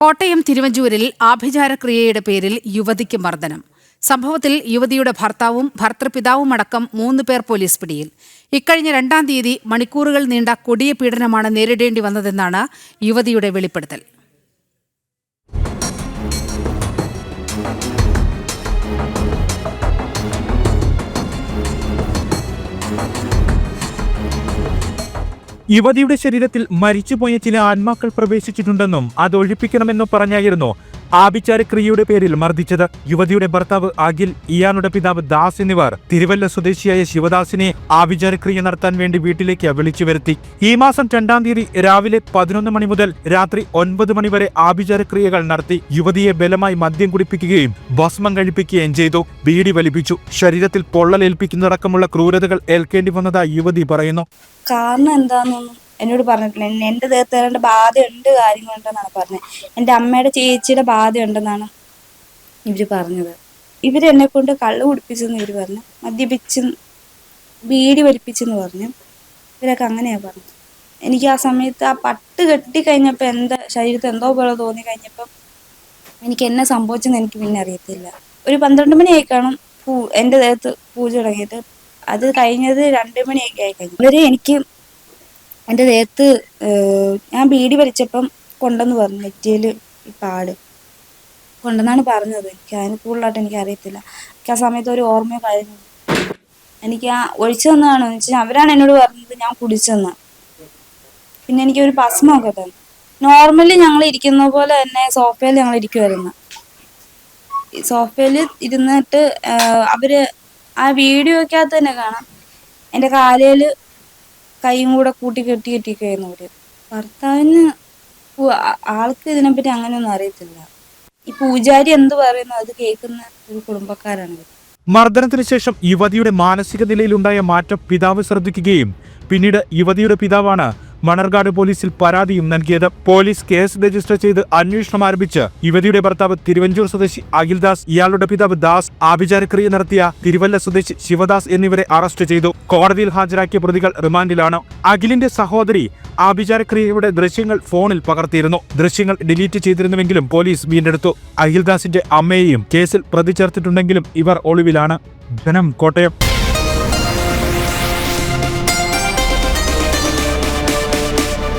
കോട്ടയം തിരുവഞ്ചൂരിൽ ആഭിചാരക്രിയയുടെ പേരിൽ യുവതിക്ക് മർദ്ദനം. സംഭവത്തിൽ യുവതിയുടെ ഭർത്താവും ഭർത്തൃപിതാവും അടക്കം മൂന്ന് പേർ പോലീസ് പിടിയിൽ. ഇക്കഴിഞ്ഞ രണ്ടാം തീയതി മണിക്കൂറുകൾ നീണ്ട കൊടിയ പീഡനമാണ് നേരിടേണ്ടി വന്നതെന്നാണ് യുവതിയുടെ വെളിപ്പെടുത്തൽ. യുവതിയുടെ ശരീരത്തിൽ മരിച്ചുപോയ ചില ആത്മാക്കൾ പ്രവേശിച്ചിട്ടുണ്ടെന്നും അത് ഒഴിപ്പിക്കണമെന്നും പറഞ്ഞായിരുന്നു ആഭിചാരക്രിയയുടെ പേരിൽ മർദ്ദിച്ചത് യുവതിയുടെ ഭർത്താവ് അഖിൽ ഇയാളുടെ പിതാവ് ദാസ് എന്നിവർ. തിരുവല്ല സ്വദേശിയായ ശിവദാസിനെ ആഭിചാരക്രിയ നടത്താൻ വേണ്ടി വീട്ടിലേക്ക് വിളിച്ചു വരുത്തി. ഈ മാസം രണ്ടാം തീയതി രാവിലെ പതിനൊന്ന് മണി മുതൽ രാത്രി ഒൻപത് മണി വരെ ആഭിചാരക്രിയകൾ നടത്തി യുവതിയെ ബലമായി മദ്യം കുടിപ്പിക്കുകയും ഭസ്മം കഴിപ്പിക്കുകയും ചെയ്തു. ബീഡി വലിപ്പിച്ചു. ശരീരത്തിൽ പൊള്ളലേൽപ്പിക്കുന്നതടക്കമുള്ള ക്രൂരതകൾ ഏൽക്കേണ്ടി വന്നതായി യുവതി പറയുന്നു. കാരണം എന്താണെന്നൊന്നും എന്നോട് പറഞ്ഞിട്ടില്ല എന്റെ ദേഹത്ത് ഏതാണ്ട് ബാധയുണ്ട് കാര്യങ്ങളുണ്ടെന്നാണ് പറഞ്ഞത് എന്റെ അമ്മയുടെ ചേച്ചിയുടെ ബാധയുണ്ടെന്നാണ് ഇവർ പറഞ്ഞത്. ഇവർ എന്നെ കൊണ്ട് കള്ള് കുടിപ്പിച്ചെന്ന് ഇവർ പറഞ്ഞു മദ്യപിച്ച് ബീഡി വലിപ്പിച്ചെന്ന് പറഞ്ഞു ഇവരൊക്കെ അങ്ങനെയാ പറഞ്ഞത്. എനിക്ക് ആ സമയത്ത് ആ പട്ട് കെട്ടി കഴിഞ്ഞപ്പോൾ എന്താ ശരീരത്തിൽ എന്തോ പോലെ തോന്നി കഴിഞ്ഞപ്പം എനിക്ക് എന്നെ സംഭവിച്ചെന്ന് എനിക്ക് പിന്നെ അറിയത്തില്ല. ഒരു പന്ത്രണ്ട് മണിയായി കാണും പൂ എന്റെ ദേഹത്ത് പൂജ തുടങ്ങിയിട്ട്. അത് കഴിഞ്ഞത് രണ്ട് മണിയൊക്കെ ആയി കഴിഞ്ഞു ഇവർ എനിക്ക് എന്റെ ദേഹത്ത് ഞാൻ ബീഡി വലിച്ചപ്പം കൊണ്ടെന്ന് പറഞ്ഞു നെറ്റിയിൽ പാട്. കൊണ്ടെന്നാണ് പറഞ്ഞത്. എനിക്ക് അതിന് കൂടുതലായിട്ട് എനിക്ക് അറിയത്തില്ല. എനിക്ക് ആ സമയത്ത് ഒരു ഓർമ്മയോ കാര്യങ്ങളോ എനിക്ക് ആ ഒഴിച്ചു തന്നതാണോ. വെച്ചാൽ അവരാണ് എന്നോട് പറഞ്ഞത് ഞാൻ കുടിച്ചെന്ന്. പിന്നെ എനിക്ക് ഒരു ഭസ്മമൊക്കെ തന്നു. നോർമലി ഞങ്ങൾ ഇരിക്കുന്ന പോലെ തന്നെ സോഫയിൽ ഞങ്ങൾ ഇരിക്കുമായിരുന്നു സോഫയിൽ ഇരുന്നിട്ട് അവർ ആ വീഡിയോക്കകത്ത് തന്നെ കാണാം. എന്റെ കാലയിൽ കൈയും കൂടെ കൂട്ടി കെട്ടി കെട്ടിക്കായിരുന്നു അവർ ഭർത്താവിന് ആൾക്ക് ഇതിനെപ്പറ്റി അങ്ങനെയൊന്നും അറിയത്തില്ല ഈ പൂജാരി എന്ത് പറയുന്നു അത് കേൾക്കുന്ന ഒരു കുടുംബക്കാരാണ്. മർദ്ദനത്തിന് ശേഷം യുവതിയുടെ മാനസിക നിലയിലുണ്ടായ മാറ്റം പിതാവ് ശ്രദ്ധിക്കുകയും പിന്നീട് യുവതിയുടെ പിതാവാണ് മണർകാട് പോലീസിൽ പരാതിയും നൽകിയത്. പോലീസ് കേസ് രജിസ്റ്റർ ചെയ്ത് അന്വേഷണം ആരംഭിച്ച് യുവതിയുടെ ഭർത്താവ് തിരുവഞ്ചൂർ സ്വദേശി അഖിൽദാസ് ഇയാളുടെ പിതാവ് ദാസ് ആഭിചാരക്രിയ നടത്തിയ തിരുവല്ല സ്വദേശി ശിവദാസ് എന്നിവരെ അറസ്റ്റ് ചെയ്തു. കോടതിയിൽ ഹാജരാക്കിയ പ്രതികൾ റിമാൻഡിലാണ്. അഖിലിന്റെ സഹോദരി ആഭിചാരക്രിയയുടെ ദൃശ്യങ്ങൾ ഫോണിൽ പകർത്തിയിരുന്നു. ദൃശ്യങ്ങൾ ഡിലീറ്റ് ചെയ്തിരുന്നുവെങ്കിലും പോലീസ് വീണ്ടെടുത്തു. അഖിൽദാസിന്റെ അമ്മയെയും കേസിൽ പ്രതി ചേർത്തിട്ടുണ്ടെങ്കിലും ഇവർ ഒളിവിലാണ്. ജനം കോട്ടയം.